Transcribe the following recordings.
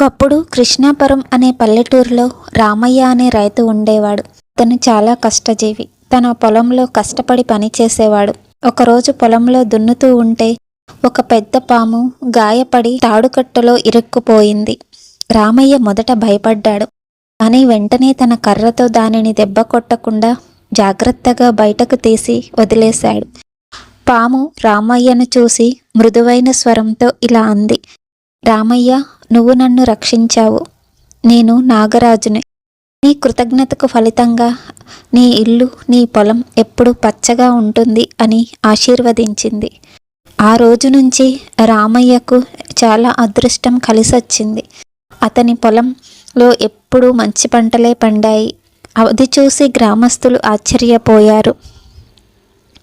ఒకప్పుడు కృష్ణాపురం అనే పల్లెటూరులో రామయ్య అనే రైతు ఉండేవాడు. అతను చాలా కష్టజీవి. తన పొలంలో కష్టపడి పని చేసేవాడు. ఒకరోజు పొలంలో దున్నుతూ ఉంటే ఒక పెద్ద పాము గాయపడి తాడుకట్టలో ఇరుక్కుపోయింది. రామయ్య మొదట భయపడ్డాడు. కానీ వెంటనే తన కర్రతో దానిని దెబ్బ కొట్టకుండా జాగ్రత్తగా బయటకు తీసి వదిలేశాడు. పాము రామయ్యను చూసి మృదువైన స్వరంతో ఇలా అంది. రామయ్య నువ్వు నన్ను రక్షించావు. నేను నాగరాజుని. నీ కృతజ్ఞతకు ఫలితంగా నీ ఇల్లు నీ పొలం ఎప్పుడు పచ్చగా ఉంటుంది అని ఆశీర్వదించింది. ఆ రోజు నుంచి రామయ్యకు చాలా అదృష్టం కలిసొచ్చింది. అతని పొలంలో ఎప్పుడూ మంచి పంటలే పండాయి. అది చూసి గ్రామస్తులు ఆశ్చర్యపోయారు.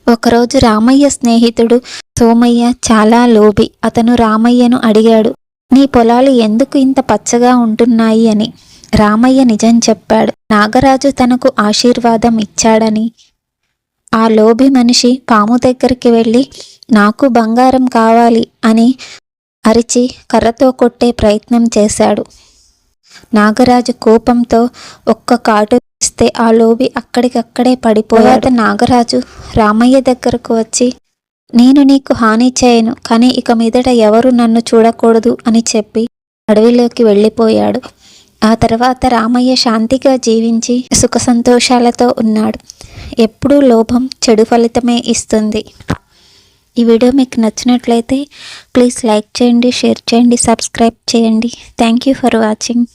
ఒకరోజు రామయ్య స్నేహితుడు సోమయ్య చాలా లోబి. అతను రామయ్యను అడిగాడు నీ పొలాలు ఎందుకు ఇంత పచ్చగా ఉంటున్నాయి అని రామయ్య నిజం చెప్పాడు. నాగరాజు తనకు ఆశీర్వాదం ఇచ్చాడని. ఆ లోబి మనిషి పాము దగ్గరికి వెళ్ళి నాకు బంగారం కావాలి అని అరిచి కర్రతో కొట్టే ప్రయత్నం చేశాడు. నాగరాజు కోపంతో ఒక్క కాటు ఇస్తే ఆ లోబి అక్కడికక్కడే పడిపోయాడు. నాగరాజు రామయ్య దగ్గరకు వచ్చి నేను నీకు హాని చేయను కానీ ఇక మీదట ఎవరు నన్ను చూడకూడదు అని చెప్పి అడవిలోకి వెళ్ళిపోయాడు. ఆ తర్వాత రామయ్య శాంతిగా జీవించి సుఖ సంతోషాలతో ఉన్నాడు. ఎప్పుడూ లోభం చెడు ఫలితమే ఇస్తుంది. ఈ వీడియో మీకు నచ్చినట్లయితే ప్లీజ్ లైక్ చేయండి షేర్ చేయండి సబ్స్క్రైబ్ చేయండి. Thank you for watching.